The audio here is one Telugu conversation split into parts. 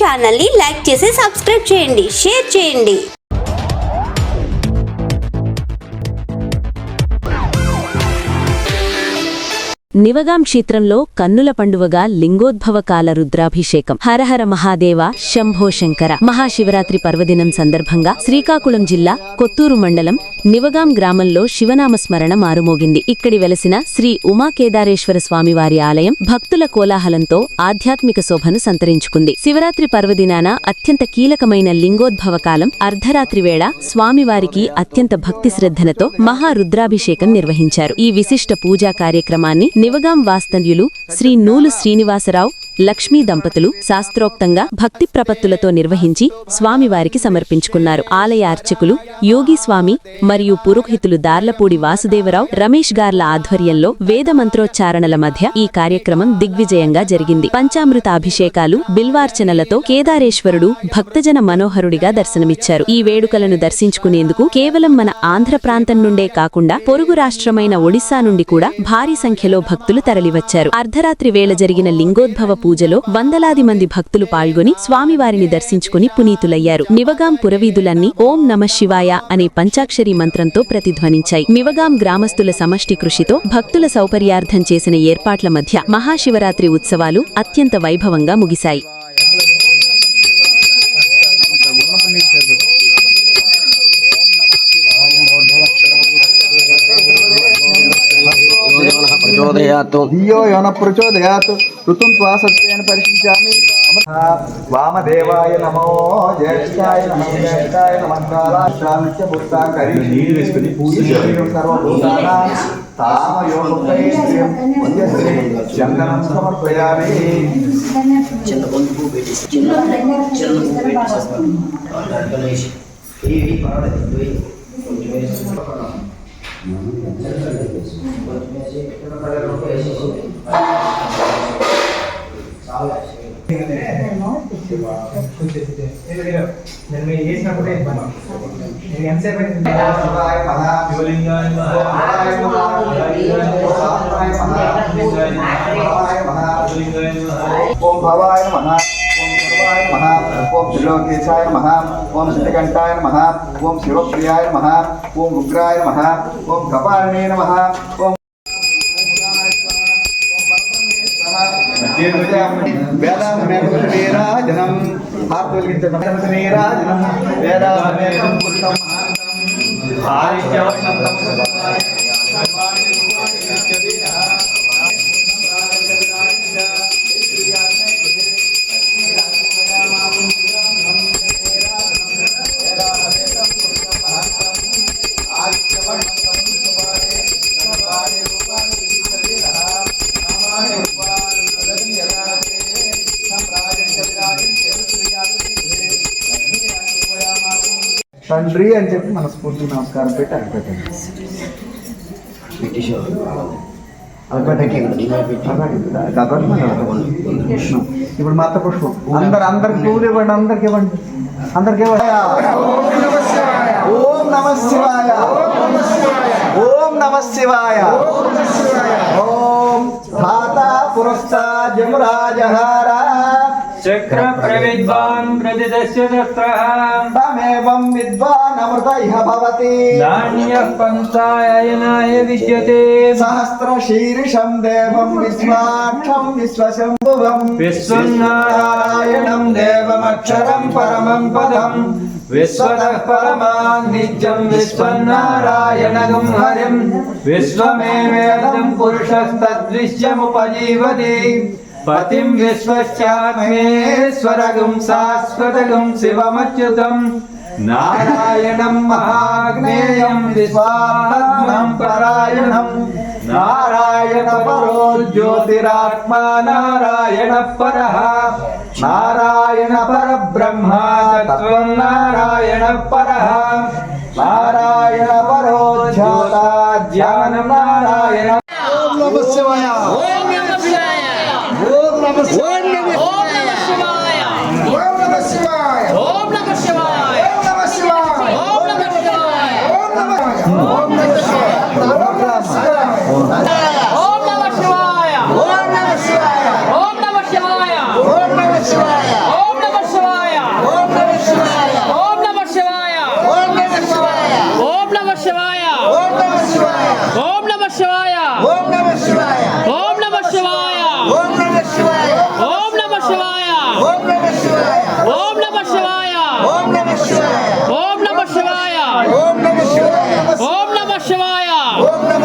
ఛానల్ని లైక్ చేసి సబ్స్క్రైబ్ చేయండి షేర్ చేయండి. నివగాం క్షేత్రంలో కన్నుల పండువగా లింగోద్భవ కాల రుద్రాభిషేకం. హరహర మహాదేవ శంభో శంకర. మహాశివరాత్రి పర్వదినం సందర్భంగా శ్రీకాకుళం జిల్లా కొత్తూరు మండలం నివగాం గ్రామంలో శివనామ స్మరణ మారుమోగింది. ఇక్కడి వెలసిన శ్రీ ఉమాకేదారేశ్వర స్వామివారి ఆలయం భక్తుల కోలాహలంతో ఆధ్యాత్మిక శోభను సంతరించుకుంది. శివరాత్రి పర్వదినాన అత్యంత కీలకమైన లింగోద్భవ కాలం అర్ధరాత్రి వేళ స్వామివారికి అత్యంత భక్తి శ్రద్ధలతో మహారుద్రాభిషేకం నిర్వహించారు. ఈ విశిష్ట పూజా కార్యక్రమాన్ని నివగాం వాస్తవ్యులు శ్రీ నూలు శ్రీనివాసరావు లక్ష్మీ దంపతులు శాస్త్రోక్తంగా భక్తి ప్రపత్తులతో నిర్వహించి స్వామివారికి సమర్పించుకున్నారు. ఆలయ అర్చకులు యోగి స్వామి మరియు పురోహితులు దార్లపూడి వాసుదేవరావు రమేష్ గార్ల ఆధ్వర్యంలో వేద మంత్రోచ్చారణల మధ్య ఈ కార్యక్రమం దిగ్విజయంగా జరిగింది. పంచామృత అభిషేకాలు బిల్వార్చనలతో కేదారేశ్వరుడు భక్తజన మనోహరుడిగా దర్శనమిచ్చారు. ఈ వేడుకలను దర్శించుకునేందుకు కేవలం మన ఆంధ్ర ప్రాంతం నుండే కాకుండా పొరుగు రాష్ట్రమైన ఒడిశా నుండి కూడా భారీ సంఖ్యలో భక్తులు తరలివచ్చారు. అర్ధరాత్రి వేళ జరిగిన లింగోద్భవ పూజలో వందలాది మంది భక్తులు పాల్గొని స్వామివారిని దర్శించుకుని పునీతులయ్యారు. నివగాం పురవీధులన్నీ ఓం నమ శివాయ అనే పంచాక్షరి మంత్రంతో ప్రతిధ్వనించాయి. నివగాం గ్రామస్తుల సమష్టి కృషితో భక్తుల సౌకర్యార్థం చేసిన ఏర్పాట్ల మధ్య మహాశివరాత్రి ఉత్సవాలు అత్యంత వైభవంగా ముగిశాయి. ప్రచోదయాత్. ధియో యోన ప్రచోదయాత్ ఋతుం త్వా సత్వేన పరిశించామి వామదేవాయ నమో జ్యేష్ఠాయ నమో జ్యేష్ఠాయ నమంకాలాశ్రామిత్య పుస్తాకరి నీరు వేసుకుని పూజ సర్వభూతానాం చందనం సమర్పయామి చిన్న బంధు పువ్వు పెట్టేసి చిన్న చిన్న పువ్వు పెట్టేసేస్తాను గణేష్ ఏవి పర్వాలేదు వేయి. కొంచెం నేను చేసినప్పుడే ఇబ్బంది నేను ఎంతసేపు ఓం భవాయ మహా ఓం సర్వాయ నమః ఓం త్రిలోకేశాయ నమః ఓం శ్రీకంఠాయ నమః ఓం శివప్రియాయ నమః ఓం ఉగ్రాయ నమః ఓం కపాలినే నమః ఓం వేదాంతమేరాజనం ఆత్మలింగరాజనం వేదాంతమేకం తండ్రి అని చెప్పి మనస్ఫూర్తి నమస్కారం పెట్టి మనం ఇప్పుడు మత పుష్పం. అందరు అందరికి పూలు ఇవ్వండి అందరికి ఇవ్వండి. అందరికి ఇవ్వండి. ఓం నమ శివాయ. ఓం నమ శివాయ. ఓం ధాత పురస్తా జమురాజహార. చక్ర ప్రవిద్వాన్ ప్రతిదస్య శస్త్రః తమేవం విద్వాన్ అమృత ఇహ భవతి నాణ్యః పంచాయనాయ విద్యతే సహస్ర శీర్షం దేవం విశ్వాక్షం విశ్వశంభువం విశ్వన్నారాయణం దేవమక్షరం పరమం పదం విశ్వతః పరమాన్ నిత్యం విశ్వన్నారాయణగం హరిం విశ్వమేవేదం పురుషస్తద్విశ్యముపజీవతి పతిం విశ్వస్యాత్మేశ్వరగం శాశ్వతగం శివమచ్యుతం. నారాయణం మహాగ్నేయం విశ్వాత్మం పరాయణం. నారాయణ పరో జ్యోతిరాత్మా నారాయణ పర. నారాయణ పరబ్రహ్మ తత్వం నారాయణ పర. నారాయణ పరో జ్యోత ధ్యానం నారాయణ. ఓం నమ శివాయ ఓం నమ శివాయ ఓం నమ శివాయ ఓం నమ శివాయ ఓం నమ శివాయ ఓం నమ శివాయ ఓం నమ శివాయ ఓం నమ ఓం నమ శివాయ ఓం నమ శివాయ ఓం నమ శివాయ ఓం నమ శివాయ ఓం నమ శివాయ ఓం నమ శివాయ ఓం నమ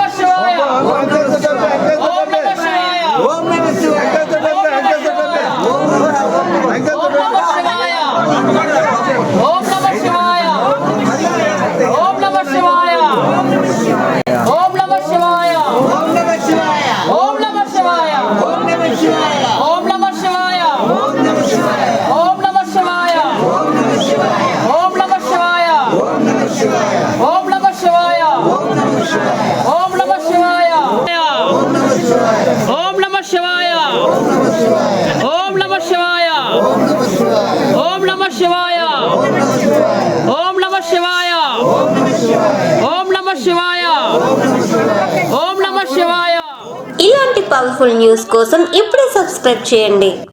శివాయ పవర్ఫుల్ న్యూస్ కోసం ఇప్పుడే సబ్స్క్రైబ్ చేయండి.